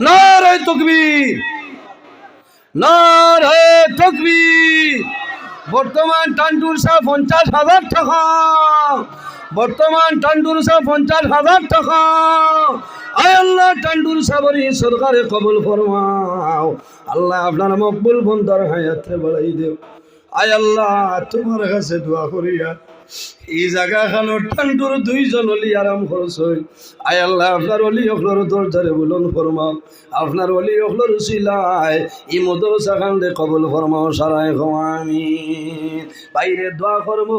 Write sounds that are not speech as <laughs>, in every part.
নারে তকবীর। নারে তকবীর। বর্তমান টান্ডুর সাহ পঞ্চাশ হাজার টাকা। বর্তমান টান্ডুর সাহ পঞ্চাশ হাজার টাকা। আয় আল্লাহ, টান্ডুর সাবরি সরকারে কবুল ফরমাও। আল্লাহ আপনার মকবুল বন্দর হায়াতে বাড়াই দেও। আয় আল্লাহ, তোমার কাছে দোয়া করিয়া এই জায়গাখানোর টান্ডুর দুইজন অলি আরাম খরচ হয়। আয় আল্লাহ, আপনার অলি অখলর দরজারে বলুন ফরমাও। আপনার অলি অখলর সিলাই ই মদরসা খান্দে কবুল ফরমাও সারাই আমি বাইরে দোয়া করব,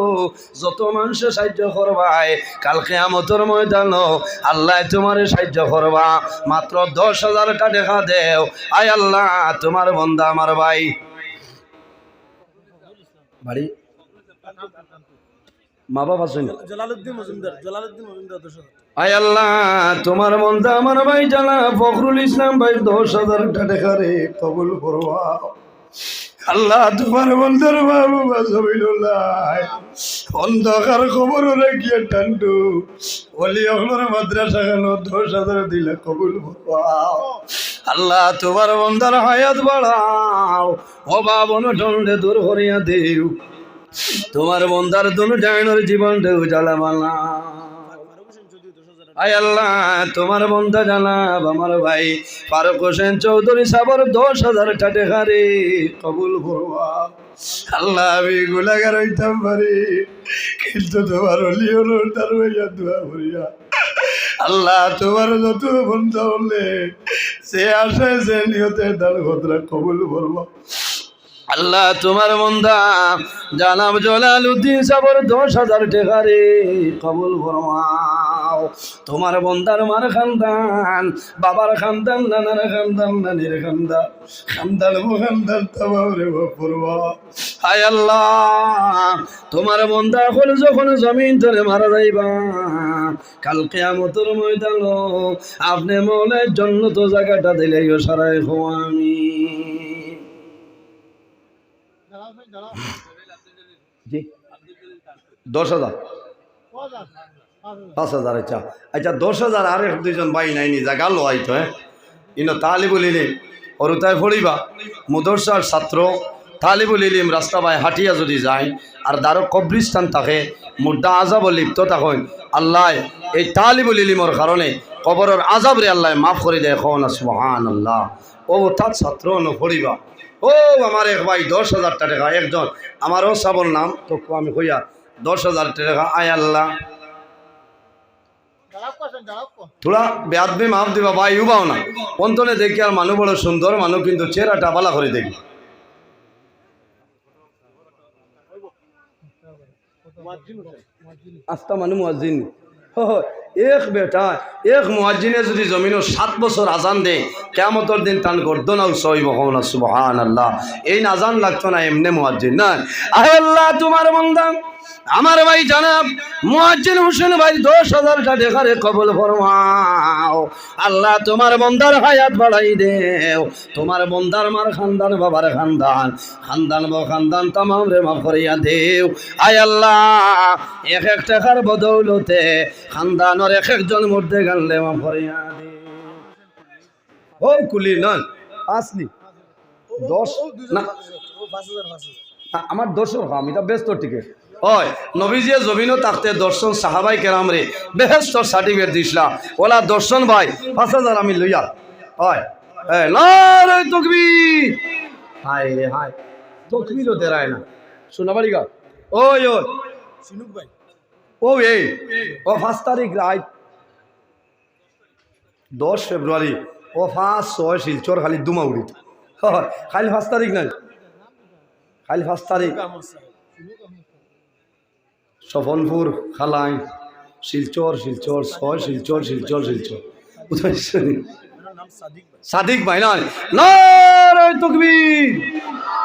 যত মানুষে সাহায্য করবাই কালকে আমতর ময়দান আল্লাহ তোমারে সাহায্য করবা। মাত্র দশ হাজার টাকা দেও আয় আল্লাহ, তোমার বন্ধা আমার ভাই। বাড়ি? মা বাবা শুনে আয় আল্লাহ তোমার মন্দা আমার ভাই জানা ফখরুল ইসলাম ভাই দশ হাজার টাকা রে কবুল করবা আল্লাহ তোমার বন্ধুর বাবু বাসবিল্লাহ অন্ধকার খবর রাখিয়া টান্ডু। অলি অগলোর মাদ্রাসা কেন দশ হাজার দিলে কবুল আল্লাহ তোমার বন্ধার হায়াত বাড়াও। ও বাবন ঠন্ডে দূর করিয়া দেও। তোমার বন্ধার দুনু জাইনের জীবনটা উজালা মালা আয় আল্লাহ, তোমার বন্ধা জানাব আমার ভাই। ফারুক হোসেন চৌধুরী সাবর দশ হাজার টাকা রে কবুল করবা আল্লাহ, আমি গুলাগার হইতাম পারি, কিন্তু তোমার অলি হলো তার ভাইয়া দোয়া করিয়া। আল্লাহ, তোমার যত বন্ধা হলে, সে আসে, সে নিয়তে দান ভদ্রা কবুল করবা আল্লাহ তোমার বন্ধা জানাব জলাল উদ্দিন সাবর দশ হাজার টাকা রে, কবুল ফরমাও। তোমার বন্দার মার খানদান, বাবার খানদান, নানার খানদান, নানির খানদান খানদান খানদান তাবারে পড়বা হায় আল্লাহ, তোমার বন্দা হল যখন জমিন ধরে মারা যাইবা কালকে আমতর ময়দান আপনি মনের জন্য তো জায়গাটা দিলে সারাই হো আমি। জি। দশ হাজার। পাঁচ হাজার আচ্ছা। আচ্ছা দশ হাজার আর এক দুইজন বাই নাইনি জায়গা লো আইতো হ্যাঁ। ইনো তালিবুল ইলিম অরুতায় পড়িবা, মুদরসার ছাত্র তালিবুল ইলিম রাস্তা বাই হাটিয়া যদি যায়, আর দারো কবরিস্তান থাকে মুদ্দা আজাব লিপ্ত থাকেন। আল্লাহ, এই তালিবুল ইলিমর কারণে, কবরের আজাব রে আল্লাহ মাফ করে দেয় খন সুহান আল্লাহ ও তার ছাত্র ন পড়িবা। ও আমার এক ভাই দশ হাজার টাকা একজন আমারও সাবর নাম তো আমি কইয়া দশ হাজার টাকা আয় আল্লাহ। থোড়া বেয়াদবি মাফ দিবা ভাই উবাও না। অন্তনে দেখি আর মানুষ বড় সুন্দর মানুষ কিন্তু চেহারাটা বালা করে দেখি। আস্তা মানুষ মুয়াজ্জিন। হ, হ, এক বেটা এক মুয়াজ্জিনে যদি জমিনও সাত বছর আজান দে কেমতর দিন তান গর্দন সইব না সুবহান আল্লাহ এই নাজান লাগতো না, এমনি মুয়াজ্জিন না আল্লাহ, তোমার বন্দাম আমার ভাই জানাব মুয়াজ্জিন হোসেন ভাই দশ হাজার টাকা রে কবল ফরমাও। আল্লাহ তোমার বন্দার হায়াত বাড়াই দেও। তোমার বন্দার মার খানদান বাবার খানদান। খানদান ব খানদান তামাম রে মাফ করিয়া দেও। আয় আল্লাহ এক এক টাকার বদৌলতে খানদানর এক একজন মধ্যে গানলে মাফ করিয়া দেও। ও কুলি নন আসলি। দশ না। আমার হয় আমি তো ব্যস্ত টিকে হয়। নবীজিয়ে জমিনও থাকতে দর্শন সাহাবাই কেরাম রে বেহেস্ত সার্টিফিকেট দিছিলা। ওলা দর্শন ভাই পাঁচ হাজার আমি লইয়া। হয়। হ্যাঁ তকবীর। হায় রে হায়। তকবীরও দেরায় না। শোনা বাড়ি গা ওই ওই। সিনুক ভাই। ও এই। ও পাঁচ তারিখ রাত দশ ফেব্রুয়ারি। ও পাঁচ ছয় শিলচর খালি দুমা উড়িত। হয় খালি পাঁচ তারিখ নাই। খালি পাঁচ তারিখ। সফনপুর খালাই শিলচর শিলচর ছয়, শিলচর শিলচর শিলচর। সাদিক ভাই নয় তকবীর।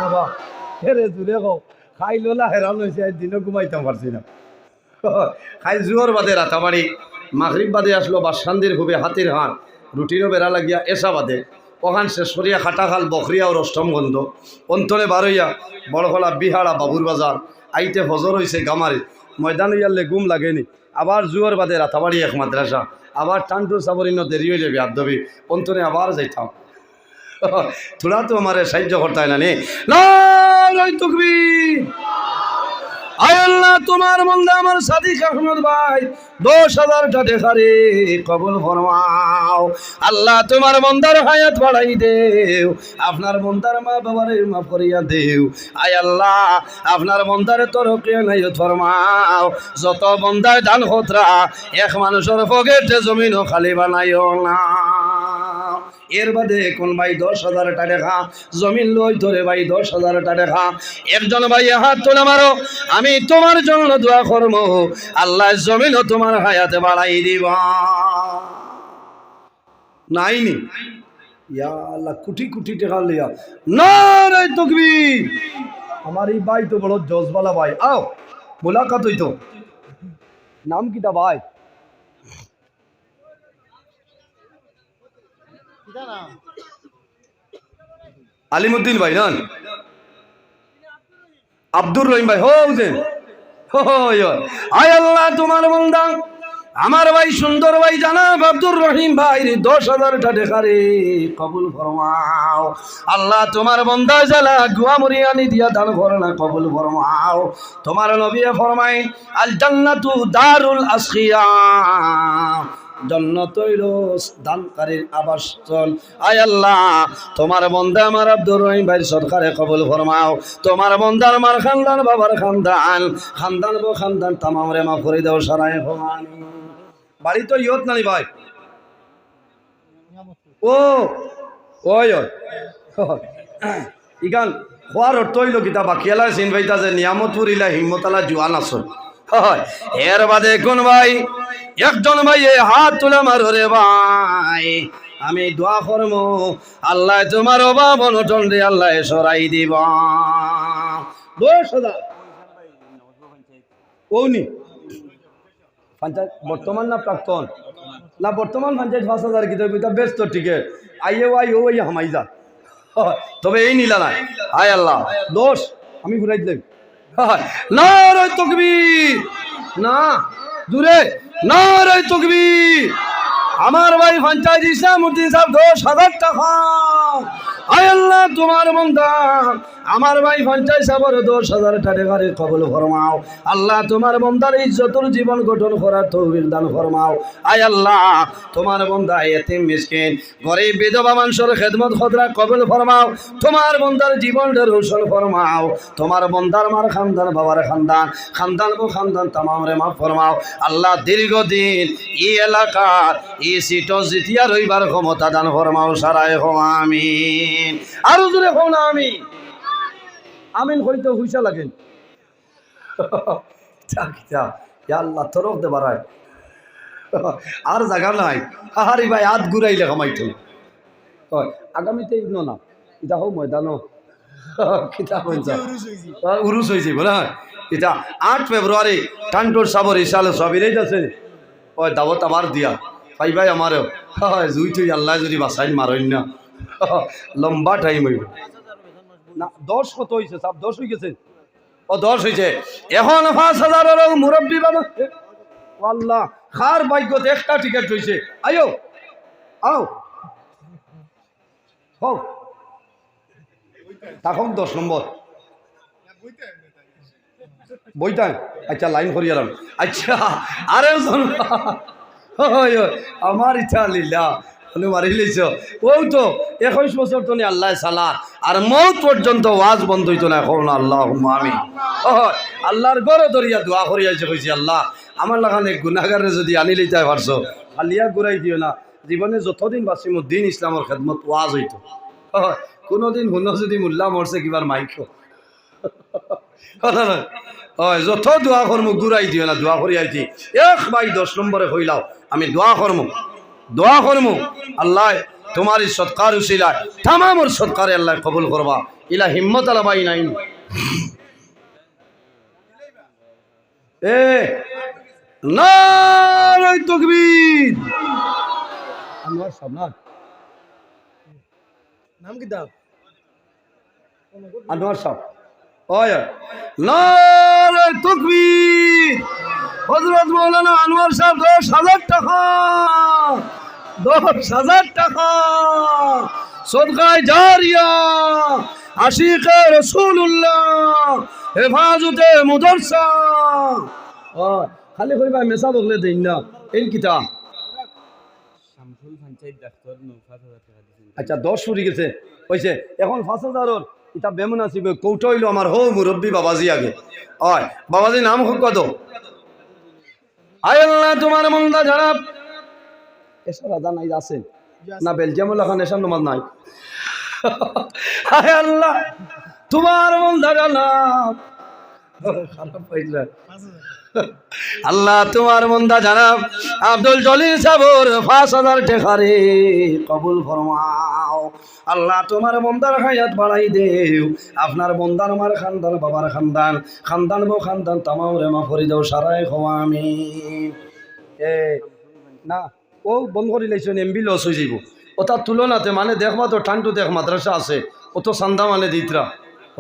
বাবা, হেরে কও খাই লোলা হেরান হয়েছে দিনও ঘুমাইতে পারছি না। খাই জুয়োর বাদে রাতাবাড়ি, মাগরিব বাদে আসলো বাসান্দির খুবে হাতির হাত রুটিনও বেড়া লাগিয়া এসা বাদে। ওখান সে সরিয়া খাটাখাল, বখরিয়া ও অষ্টম গন্ধ। অন্তরে বারইয়া বড়খলা বিহাড়া বাবুর বাজার। আইতে ফজর হয়েছে গামারি। ময়দান ইয়ারলে গুম লাগেনি। আবার জুয়ার বাদে রাতাবাড়ি এক মাদ্রাসা। আবার টান্টুর সাবরিন দেরি হয়ে যাবে আদবি অন্তরে আবার যাইতাম থোড়া <laughs> তো আমার সাহায্য করতে হয় না নাই তোমার মন্দা আমার সাদিক আহমদ ভাই, দশ হাজারটা দেখারে কবুল ফরমাও। আল্লাহ তোমার মন্দার হায়াত বাড়াই দেও, আপনার মন্দার মা বাবারে মাফ করিয়া দেও। আয় আল্লাহ, আপনার মন্দারে তরকিয়া নাই ফরমাও। যত বন্দায় দান হতরা, এক মানুষের পকেটে জমিনও খালি বানাইও না। এর বাদে কোন ভাই দশ হাজার টাকা? জমিন লই ধরে ভাই দশ হাজার টাকা। একজন ভাই হাত তোলে মারো, আমি তোমার জন্য দোয়া করব। আল্লাহ জমিনও তোমার হায়াতে বাড়াই দিব। নাইনি ইয়া আল্লাহ, কুটি কুটি টাকা লিয়া। না রে তকবীর। আমার এই ভাই তো বড় জজবালা ভাই। আও, মোলাকাত হইতো। নাম কিটা ভাই কিতা নাম আলিমুদ্দিন ভাই, নন। আব্দুর রহিম ভাই, হো বুঝেন হো হো। আয় আল্লাহ, তোমার বন্দা। আমার ভাই, সুন্দর ভাই, জানাব আব্দুর রহিম ভাই দশ হাজার টাকা রে, কবুল ফরমাও। আল্লাহ, তোমার বন্দা জ্বালা গুয়া মরিয়ানি দিয়া দান করে না, কবুল ফরমাও। তোমার নবী ফরমাই আল জান্নাতু দারুল আসখিয়া। জন্নতৈর দানকারীর আবাসস্থল। আয় আল্লাহ, তোমার বন্দা আমার আব্দুর রহিম ভাই সরকারে কবুল ফরমাও। তোমার বন্দার আমার খানদান বাবার খানদান। খানদান বো খানদান, তামাম রে মা করে দাও, সারায় ভবানী বাড়ি তো ইয়ত নানি ভাই। ও ওই ইগান খোয়ার অর্থ হইল কিতা বাকিয়ালা যে নিয়ামতপুর ইলা হিম্মতালা জুয়ান আসল এর বাদে কোন ভাই? একজন ভাই হাত তুলে মারো রে ভাই, আমি দোয়া করব। আল্লাহ তোমার অভাব অনটন রে, আল্লাহ সরাই দিব। সদা ওনি পঞ্চায়েত, বর্তমান না প্রাক্তন? না, বর্তমান পঞ্চায়েত পাঁচ হাজার কি ব্যস্ত টিকিট আইয়ে আই ও হামাই যা তবে এই নিলা নাই। আয় আল্লাহ। দোষ, আমি ঘুরাই দিলাম। না রে তকবীর। না, দূরে। না রে তকবীর। আমার ভাই পঞ্চায়েত ইসলামুদ্দিন সাহেব, দশ হাজার টাকা। আয় আল্লাহ, তোমার মন্দা আমার ভাই পঞ্চায়েত সাহেবের দশ হাজার টাকারে কবল ফরমাও। আল্লাহ তোমার বন্দার ইজ্জতর জীবন গঠন করার তৌফিক দান ফরমাও। আয় আল্লাহ, তোমার বন্দা এতিম মিসকিন, গরিব বিধবা মানুষের খেদমত খদরা কবল ফরমাও। তোমার বন্দার জীবনটা রোশন ফরমাও। তোমার বন্দার মার খানদান, বাবার খানদান খানদান বো খানদান তামাম রে মা ফরমাও। আল্লাহ দীর্ঘদিন এই এলাকার, এই সিট জিতিয়া রইবার ক্ষমতা দান ফরমাও। সারায় হো আমিন। আরও হো না আমি আমিন হইতে হুইসা লাগেন। আল্লাহ তরফ দে বাড়ায় আর জায়গা নাই। হাহারি ভাই, হাত ঘুরাইলে কামাইতো হয় আগামীতে ইগ্ন না এটা হোক ময়দানো উরুস হয়েছে বলে হ্যাঁ। এটা আট ফেব্রুয়ারি টান্টোর সাবর ইসালে সবিরেই আছে ওই দাবত আবার দিয়া। ভাই ভাই, আমারও। হয়, জুই তুই আল্লাহ যদি বাসাইন মারইন না। লম্বা টাইম হইব। না দশ কত হয়েছে সব? দশ হয়ে গেছে? ও দশ হয়েছে এখন পাঁচ হাজারের মুরব্বী বাবা আল্লাহ খার ভাগ্যত একটা টিকিট হয়েছে আয়ো আও। তখন দশ নম্বর। বইটাই? আচ্ছা লাইন করি আচ্ছা আরে আমার ইচ্ছা লিলা। হলে মারি লিছ। ও তো, একুশ বছর তো আল্লাহ সালা আর মৌত পর্যন্ত ওয়াজ বন্ধ হইতো না এখন আল্লাহ আমি আল্লাহর গড় দরিয়া দোয়া করি আইছে কইছি আল্লাহ। আমার লাগানে গুনাগারে যদি আনি লইতে পারছ খালিয়া ঘুরাই দিও না। জীবনে যতদিন বাঁচিম দিন ইসলামর খেদমত ওয়াজ হইতো কোনোদিন শুনো যদি মোল্লা মরছে কিবার মাইক। হয় যত দোয়া কর্ম ঘুরাই দিও না দোয়া করি আইছি এক বাই দশ নম্বরে হইলাও আমি দোয়া কর্ম দোয়া কর্ম। আল্লাহ তোমার এই সৎকার উশিলায় তামামর সৎকারে আল্লাহ কবুল করবা। ইলা হিম্মত আলা বাই নাই এ নারায় তকবীর। আনোয়ার সামনা নাম কিতা আনোয়ার সাহ। আনোয়ার সাহেব দশ হাজার টাকা। দশ হাজার টাকা। সদকায় জারিয়া। আশিকে রসুল্লাহ হেফাজতে মুদরসা। খালি কইবা মেসা বকলে দেই না। এই কিতা শামসুল পঞ্চায়েত ডাক্তার নৌ পাঁচ হাজার টাকা দিয়েছেন আচ্ছা দশ ফুরি গেছে। হয়েছে এখন পাঁচ হাজারর এটা বেমন আসিবে কৌটা হইল আমার হো মুরব্বী বাবাজি আগে। হয় বাবাজি নাম হোক কত? আয় আল্লাহ তোমার মন্দা জানাব এসব রাজা নাই আছেন না বেলজিয়াম খান এসব নমাজ নাই। আয় আল্লাহ তোমার মন্দা জানাব খারাপ হাজার আল্লাহ তোমার মন্দা জানাব। আব্দুল জলিল সাবর পাঁচ হাজার টেকারে কবুল ফরমাও। আল্লাহ তোমার মন্দার হায়াত বাড়াই দেও। আপনার মন্দার আমার খানদান, বাবার খানদান খানদান বো খানদান তামাও রে মা ফরি দেও সারাই খোয়া আমি এ, না, ও বন্ধ করে লাইছেন এমবি লস হয়ে যাব তার তুলনাতে মানে দেখবা তো ঠান্ডু দেখ, মাদ্রাসা আছে। ও তো সান্দা মানে দিতরা।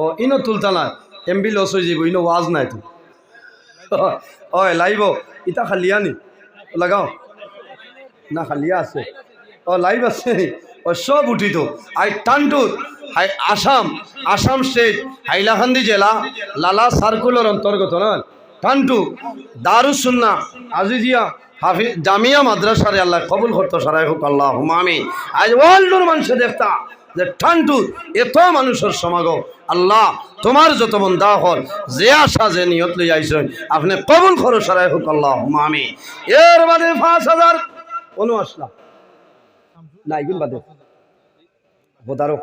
ও, ইনো তুলতা না এমবি লস হয়ে যাব ইনো ওয়াজ নাই তো। <laughs> ওই লাইব। ইটা খালিয়া নি লাগাও। না খালিয়া আছে। ও লাইভ আছে। ও সব উঠিত আই টান্টুর হাই আসাম। আসাম স্টেট। হাইলাকান্দি জেলা। লালা সার্কুলার অন্তর্গত, না? টান্টু। দারুসুন্না। আজিজিয়া। হাফি, জামিয়া মাদ্রাসারে আল্লাহ কবুল করতো, সারাই হোক আল্লাহ হুমামি আজ ওয়ার্ল্ডর মানুষে দেখতা। যে ঠান্টু এত মানুষের সমাগম। আল্লাহ, তোমার যত বন্ধা হল যে আশা, যে নিয়ত লই আইসেন, আপনি কবুল করো, সারাই হোক আল্লাহ হুমামি এর বাদে পাঁচ হাজার অনু আসলাম। না এগুলো বাদে? বোতারো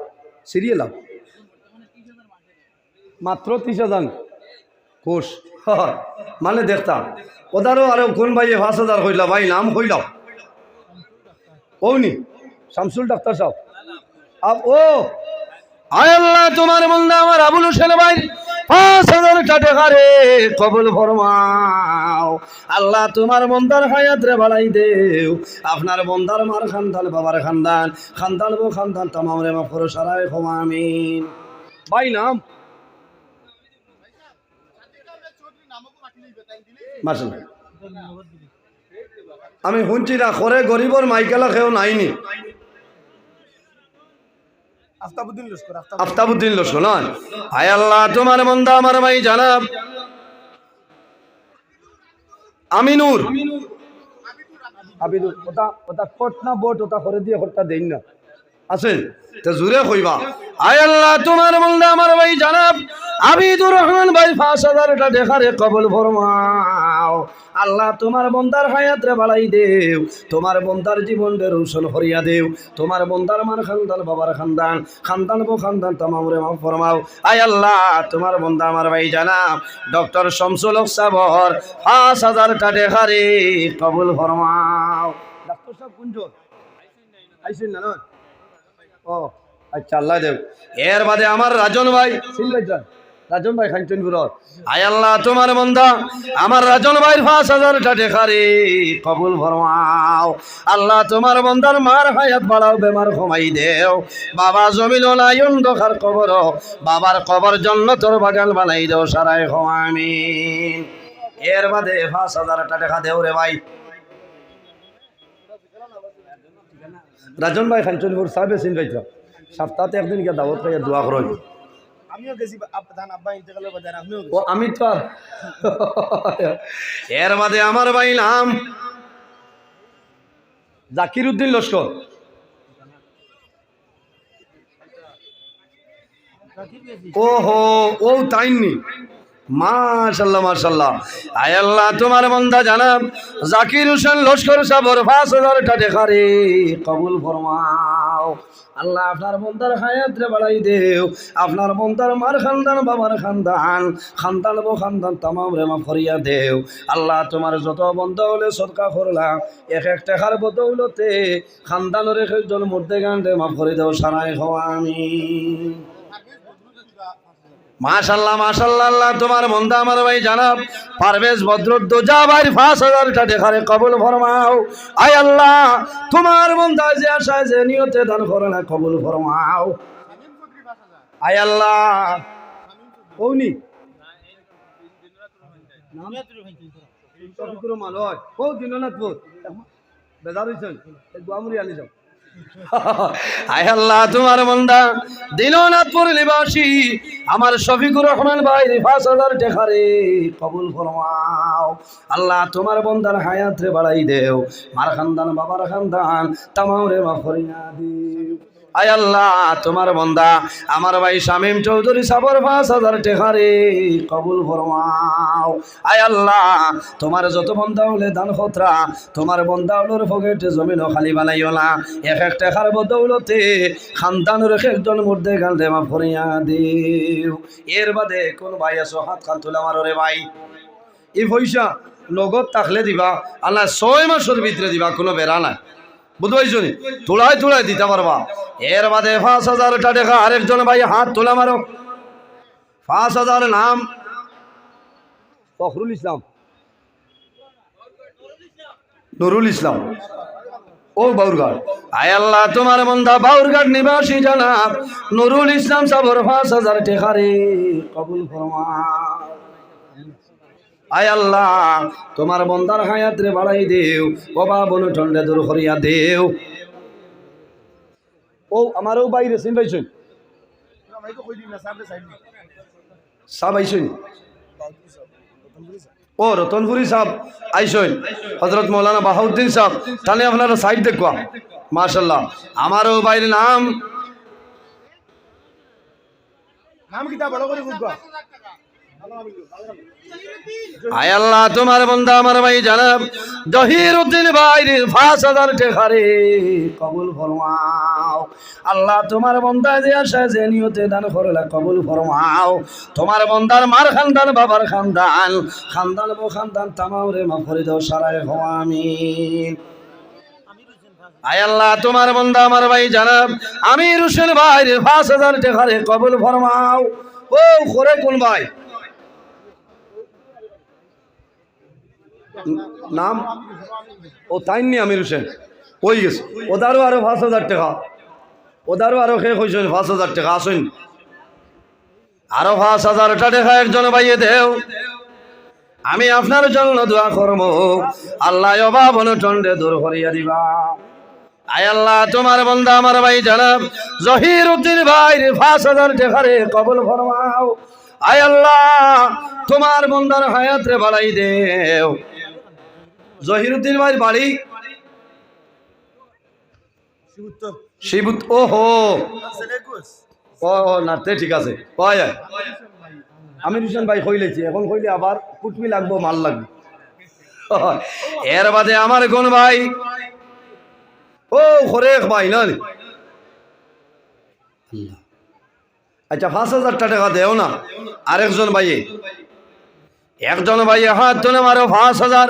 সিরিয়াল মাত্র ত্রিশ হাজার। কোষ। <laughs> মানে দেখতাম ওদারও আরও কোন ভাইয়ে পাঁচ হাজার হইলা ভাই, নাম হইলাম ওনি শামসুল ডাক্তার সাহেব। ও। আল্লাহ, তোমার বন্ধা আমার আবুল হোসেন ভাই। পাঁচ হাজার টাকা রে, কবুল ফরমাও। আল্লাহ, তোমার বন্দার হায়াত রে বাড়াই দেও। আপনার বন্দার মার খানদান, বাবার খানদান। খানদান বো খানদান তামাম রে, মা ফরো সারাই ক্ষমা আমিন। ভাই, নাম? আমি শুনছি না করে গরিবর মাইকেলা খেয়েও নাইনি। আফতাবুদ্দিন লস্কর হায় আল্লাহ তোমার মন্দা আমার ভাই জানাব। আমিনুর। আবিদুর ওটা ওটা কোট না বোট ওটা করে দিয়ে কোটটা দেই না। আছেন তো জুড়ে কইবা। আয় আল্লাহ তোমার মন্দা আমার ভাই জানাব। আবিদুর রহমান ভাই পাঁচ হাজারটা দেখারে কবল ফরমাও আল্লাহ তোমার বন্দার হায়াত রে বাড়াই দেও। তোমার বন্দার জীবন রে রৌশন হরিয়া দেও। তোমার বন্দার মার খানদান, বাবার খানদান। খানদান বো খানদান, তামাম রে মাফ ফরমাও। আয় আল্লাহ, তোমার বন্দা আমার ভাই জানা ডক্টর শামসুল সাবর, পাঁচ হাজারটা দেখারে কবুল ফরমাও। ডাক্তার সাহেব কোনজন আইসেন না ও আচ্ছা আল্লাহ দেব এর বাদে আমার রাজন ভাই সিনবাই যান রাজন ভাই খানচনপুর আয় আল্লাহ, তোমার বন্ধা আমার রাজন ভাইয়ের পাঁচ হাজার টাকা রে কবুল ফরমাও। আল্লাহ, তোমার বন্দার মার হায়াত বাড়াও, বেমার কমাই দেও। বাবা জমিল নাই অন্ধকার কবর, বাবার কবর জন্য তোর বাগান বানাই দেও, সারাই আমিন। এর বাদে পাঁচ হাজার টাকা দেও রে ভাই। রাজন ভাই খানচনপুর সাহেব সিন ভাই সপ্তাহে একদিন গিয়ে দাওয়াত খাইয়া দোয়া আমিও গেছি ধান আব্বা ইন্তেকালের বাজার আপনিও ও আমি তো এর বাদে আমার ভাই নাম জাকির উদ্দিন লস্কর। ও হো ও তাইনি মাশাল্লাহ মাশাল্লাহ। আয় আল্লাহ তোমার বন্ধা জানাব জাকির হোসেন লস্কর সাবর পাঁচ হাজার টাকা রে কবুল ফরমাও আল্লাহ আপনার বন্দার হায়াতরে বাড়াই দেও। আপনার বন্দার মার খানদান, বাবার খানদান খানদান বো খানদান তামাম রেমা ফরিয়া দেও। আল্লাহ তোমার যত বন্ধ হলে সদকা করলাম এক এক টাকার বদৌলতে খানদান রেখে জল মধ্যে গান রেমা ফরি দেও সারাই হওয়া আমি। মাশাল্লাহ মাশাল্লাহ, তোমার মন্দা আমার ভাই জানাব। পারভেজ ভদ্রদ্দোজা ভাই পাঁচ হাজারটা দেখারে কবুল ফরমাও। আয় আল্লাহ, তোমার মন্দা যে আশায় যে নিয়তে দান করে না কবুল ফরমাও। আয় আল্লাহ। কৌনি? হয়। ও দিননাথপুর? বেজার হয়েছেন গুয়ামুরি আনি যাও। আয় আল্লাহ, তোমার মন্দা দিননাথপুর নিবাসী। আমার শফিকুর রহমান ভাই পাঁচ হাজার টাকা কবুল ফরমাও। আল্লাহ, তোমার বন্দার হায়াত রে বাড়াই দেও। মার খানদান, বাবার খানদান তামাও রে মাফরিয়া দিও। আয় আল্লাহ, তোমার বন্দা, আমার ভাই শামীম চৌধুরী সাবর পাঁচ হাজার টাকা রে, কবুল ফরমাও। আয় আল্লাহ, তোমার যত বন্দা হলে দান খতরা, তোমার বন্দা হলোর ফকেটে জমিন খালি বানাইও না। এক এক টাকার বদৌলতে খানদানের এক একজন মধ্যে গাল দেমা ফরিয়া দিও। এর বাদে কোন ভাই আছো, হাত খান তুলে আমার রে ভাই। এই পয়সা নগদ থাকলে দিবা, আল্লাহ ছয় মাসের ভিতরে দিবা, কোনো বেড়া নাই। বুঝতে পারছ নি তোলাই তোলাই দিতে পারবা এর বাদে পাঁচ হাজার টাকা আরেকজন ভাই হাত তোলা মারো পাঁচ হাজার নাম ফখরুল ইসলাম। নুরুল ইসলাম। ও বাউরঘাট। আয় আল্লাহ, তোমার মন্দা বাউরঘাট নিবাসী জানা নুরুল ইসলাম সাবর পাঁচ হাজার টাকা রে, কবুল ফরমা আয় আল্লাহ, তোমার বন্দার হায়াত রে বাড়াই দেও বাবা বনু ঠন্ডে দূর করিয়া দেও। ও আমারও বাইরে সিন পাইছেন মাইকে কই দিন না সামনে সাইড নি সাব আইছেন বাউদ্দি সাহেব রতনপুরি সাহেব ও রতনপুরি সাহেব আইসেন হজরত মৌলানা বাহাউদ্দিন সাহেব তাহলে আপনারা সাইড দেখবা মার্শাল্লাহ আমারও বাইরে নাম নাম কিতা বড় করে বুঝবা? আয় আল্লাহ, তোমার বন্ধা আমার ভাই জানাব। জহির উদ্দিন ভাই পাঁচ হাজার টাকা কবুল ফরমাও। আল্লাহ, তোমার বন্ধা যে আসে যে নিয়তে দান করলে, কবুল ফরমাও। তোমার বন্দার মার খানদান, বাবার খানদান খানদান বো খানদান তামাও রে মা ফরি দাও সারায় আমিন। আয় আল্লাহ, তোমার বন্ধা আমার ভাই জানাব আমি রুশেন ভাই রে পাঁচ হাজার টাকা কবুল ফরমাও। ও করে কোন ভাই। নাম? ও তাই নি আমির হোসেন। ওই গেছে? ওদারও আরও পাঁচ হাজার টাকা। ওদারও আরও শেষ হয়েছেন পাঁচ হাজার টাকা, আসেন। আরও পাঁচ হাজার টাকা একজন বাইয়ে দেও। আমি আপনার জন্য দোয়া করব। আল্লাহ অভাব অনটন্ডে দূর করিয়া দিবা। আয় আল্লাহ, তোমার বন্ধা আমার ভাই জানাব। জহির উদ্দিন ভাই পাঁচ হাজার টাকা রে কবল ফরমাও। আয় আল্লাহ, তোমার বন্দার হায়াত রে বাড়াই দেও। জহিরুদ্দিন ভাই বাড়ি? শিবুত ও না তে ঠিক আছে। ভাই কইলেছি এখন আবার লাগবো, মাল লাগবে। এর বাদে আমার ভাই? ও ভাই আচ্ছা পাঁচ হাজার টাকা দেও না। আরেকজন ভাইয়ে। একজন ভাইয়ে হাত তুলে মারো, পাঁচ হাজার।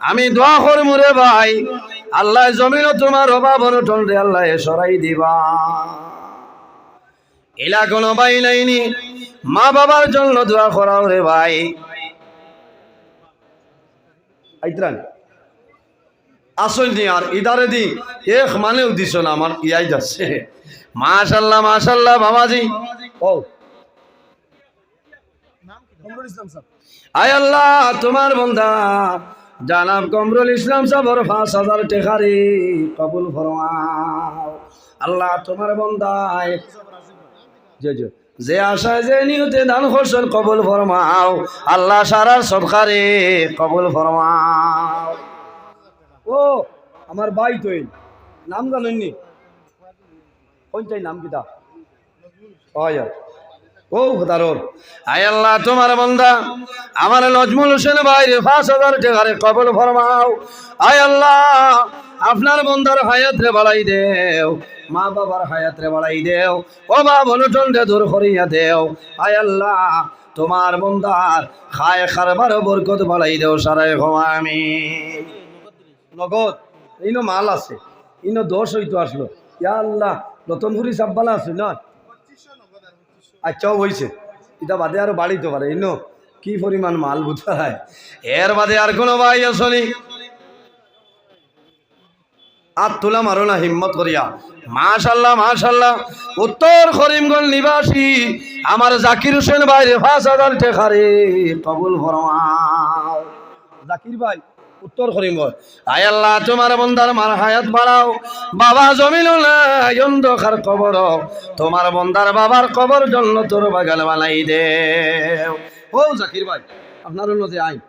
আমি দোয়া করব রে ভাই। আল্লাহ জমিন তোমার অভাব অনটন রে আল্লাহ সরাই দিবা। এলা কোনো ভাই নাইনি। মা বাবার জন্য দোয়া করাও রে ভাই। আইত্রান। আসল নি আর ইদারে দি এক মানেও দিছ না আমার ইয়াই যাচ্ছে। মাশাল্লাহ মাশাল্লাহ বাবাজি। ও। আয় আল্লাহ তোমার বন্ধা। জানাব কমরুল ইসলাম সাবর পাঁচ হাজার টেকারি, কবুল ফরমাও। আল্লাহ তোমার বন্দায়। যে আশায় যে নিয়তে দান ফসল কবুল ফরমাও, আল্লাহ সারার সরকারে কবুল ফরমাও। ও, আমার ভাই তৈল নাম জানেননি? কোনটাই নাম কিতা হয় আল্লাহ বন্দা নজমুল হোসেন পাঁচ আপনার বন্দার হায়াত রে বাড়াই দেও, মা বাবার হায়াত রে বাড়াই দেও, ও মা বনটন রে দূর করিয়া দেও। আয় আল্লাহ, তোমার বন্দার খায় খারবার বরকত বাড়াই দেও সারাই আমি নগদ, ইনো মাল আছে, ইনো দোষ হইতো আসলো। ইয়া আল্লাহ রতনপুরি সাব্বালা আছে না আচ্ছাও হয়েছে এটা বাদে আরও বাড়িতে পারে। ইনো কি পরিমাণ মাল বুঝায় এর বাদে আর কোনো ভাই আসনি আর তোলা মারো না, হিম্মত করিয়া। মাশাল্লাহ মাশাল্লাহ। উত্তর করিমগঞ্জ নিবাসী, আমার জাকির হোসেন বাইরে পাঁচ হাজার টেকারে কবুল ফরমাও। জাকির ভাই উত্তর করিমগঞ্জ আয় আল্লাহ তোমার বন্দার মার হায়াত বাড়াও। বাবা জমিল অন্ধকার কবর। তোমার বন্দার বাবার কবর জন্য তোর বাগাল বানাই দে। ও জাকির ভাই আপনার নদী আইন।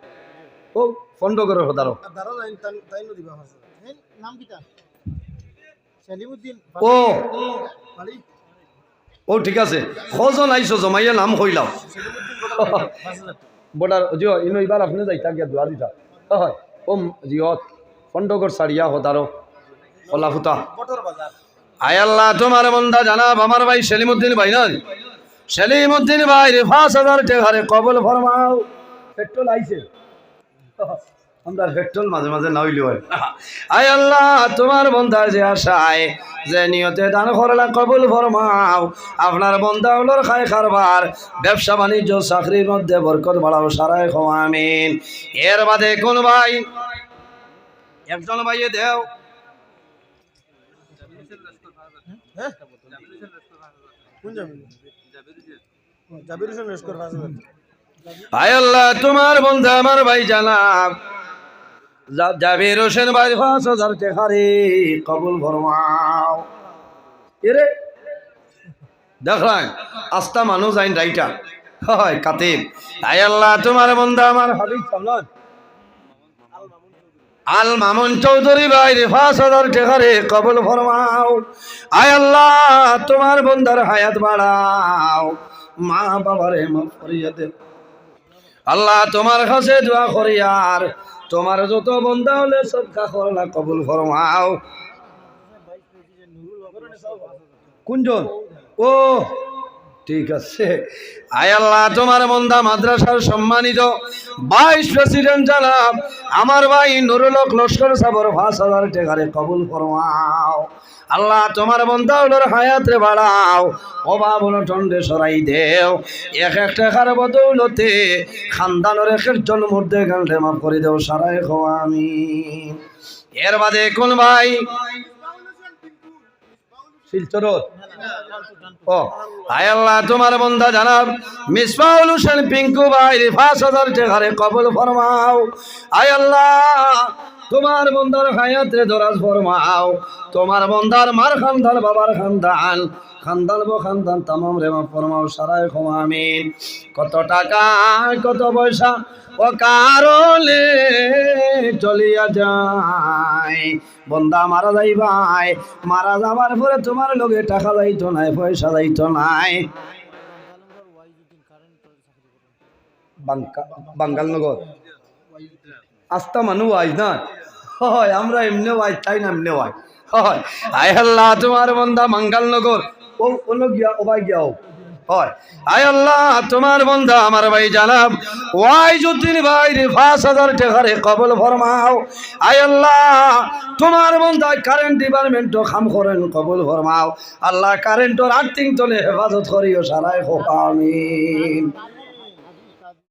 ও ফন্ড করে হতারো আর দারো লাইন তাই তাই নদী বাবা নাম কিটা সেলিমউদ্দিন ও। ও ঠিক আছে। কজন আইসো জমাইয়া নাম কইলাম বর্ডার জিও ইনো এবার আপনি যাইতা গিয়া দোয়া দিতা হয়। ও জিয়ত ফন্ডগর সারিয়া হতারো কলা ফুতা বটর আয় আল্লাহ, তোমার বন্দা জানাব আমার ভাই সেলিমুদ্দিন ভাই না সেলিমুদ্দিন ভাই রে পাঁচ হাজার টাকারে কবল ফরমাও, পেট্রোল আইছে। আমরা পেট্রোল মাঝে মাঝে না হইলেও হয়। আয় আল্লাহ, তোমার বন্দার যে আশায়, যে নিয়তে দান করলা কবুল ফরমাও, আপনার বন্দা হলোর খায় খারবার ব্যবসা বাণিজ্য, চাকরির মধ্যে বরকত বাড়াও সারাই আমিন। এর বাদে কোন ভাই একজন ভাইয়ে দেও। হ্যাঁ? আয় আল্লাহ তোমার বন্ধু আমার ভাই জানাব জাবির হোসেন ভাই পাঁচ হাজার টেকারে কবুল ফরমাও। এরে দেখলাম আস্তা মানুষ আইন রাইটা। হয় কাতিব। আয় আল্লাহ তোমার বন্ধু আমার হাবিব সামলান। আল মামুন চৌধুরী ভাই পাঁচ হাজার টেকারে কবুল ফরমাও। আয় আল্লাহ, তোমার বন্ধার হায়াত বাড়াও। মা বাবারে মাফ দেও আল্লাহ তোমার কাছে দোয়া করি আর তোমার যত বন্ধা হলে সব কাকরলা কবুল ফরমাও। কোনজন? ও ঠিক আছে। আয় আল্লাহ, তোমার বন্ধা মাদ্রাসার সম্মানিত ভাইস প্রেসিডেন্ট জানাব, আমার ভাই নুরুলক লস্কর সাবর পাঁচ হাজার টাকারে কবুল ফরমাও। আল্লাহ, তোমার বন্ধা হলোর হায়াতে বাড়াও অভাব টন্ডে সরাই দেও। এক এক টাকার বদৌলতে খানদানোর এক একজন মধ্যে গান্ডে মাফ করে দেও সারাই খোয়া আমি এর বাদে কোন ভাই শিলচরত ও আয় আল্লাহ, তোমার বন্ধা জানাব, মিসবাউল হোসেন পিঙ্কু ভাই রিফাস হাজার টাকারে কবল ফরমাও। আয় আল্লাহ, তোমার বন্দার হায়াত দরাজ ফরমাও। তোমার বন্দার মার খানদান বাবার খানদান। খানদান বো খানদান, তামাম রে মা ফরমাও সারাই ক্ষমা, আমিন। কত টাকা, কত পয়সা, ও কারলে চলিয়া যায়। বন্দা মারা যাই ভাই, মারা যাবার পরে তোমার লগে টাকা যাইতো নাই, পয়সা যাইতো নাই। বাঙ্গাল নগর। আস্তা মানুষ আইজ না? হয়, আমরা এমনি আইজ, তাই না এমনি হয় আয় আল্লাহ, তোমার বন্দা মাঙ্গাল নগর। ও ওলো গিয়া হয়। আয় আল্লাহ, তোমার বন্ধা আমার ভাই জানাব। ওয়াই যুদ্দিন ভাই রে পাঁচ হাজার টাকারে কবল ফরমাও। আয় আল্লাহ, তোমার বন্ধা কারেন্ট ডিপার্টমেন্ট খাম করেন, কবল ফরমাও। আল্লাহ কারেন্টর আর্থিং তলে হেফাজত করিও সারাই হোক, আমিন।